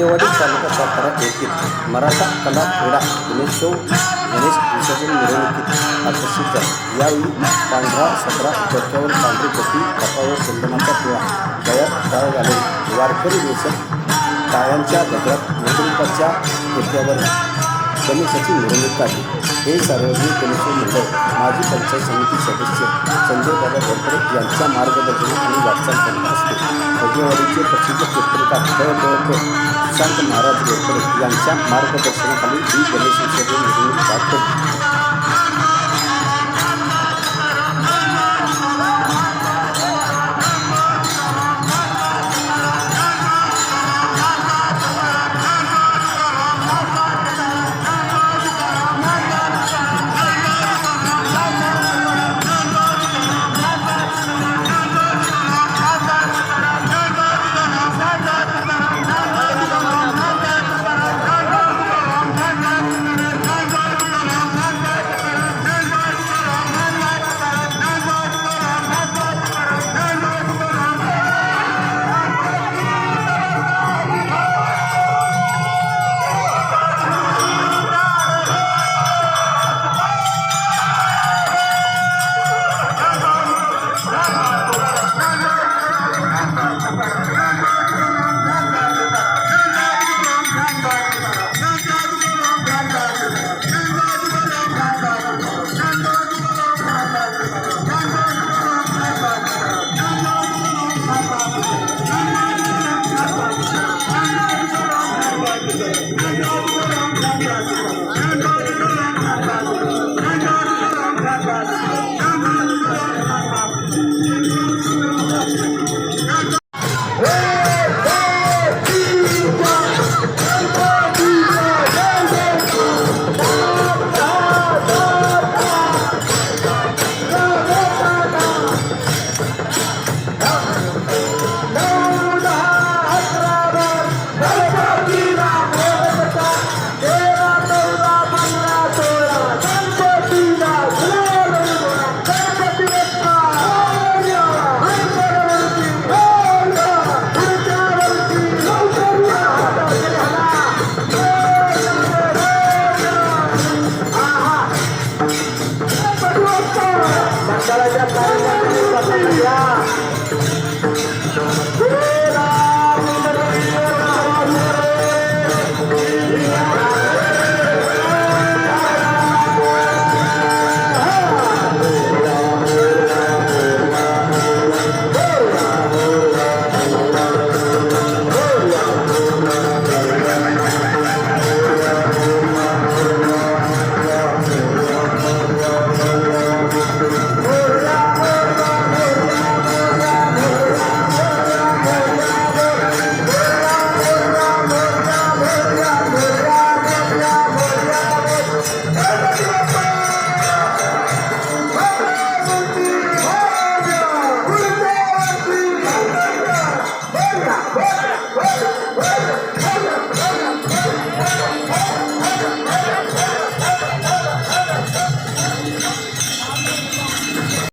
येथील मराठा कला क्रीडा गणेशोत्सव गणेश विसर्जन मिरवणुकीत आकर्षित झाले. यावेळी पांढरा सतरा डोक्यावर पांढरी पट्टी कपावर चंदनाचा पिळा गळ्यात टाळ घालून वारकरी वेषात टाळ्यांच्या गजरात मंडळीपाच्या ठेक्यावर गणेशाची मिरवणूक काढली. हे सार्वजनिक गणेशोत्सव मंडळ माजी पंचायत समिती सदस्य संजय दादा घोरपडे यांच्या मार्गदर्शनाखाली वाटचाल करत असते. भोगेवाडीचे प्रसिद्ध कीर्तनकार तळ तळकर महाराज घोरपडे यांच्या मार्गदर्शनाखाली ही गणेश विसर्जन निर्मिती पार para.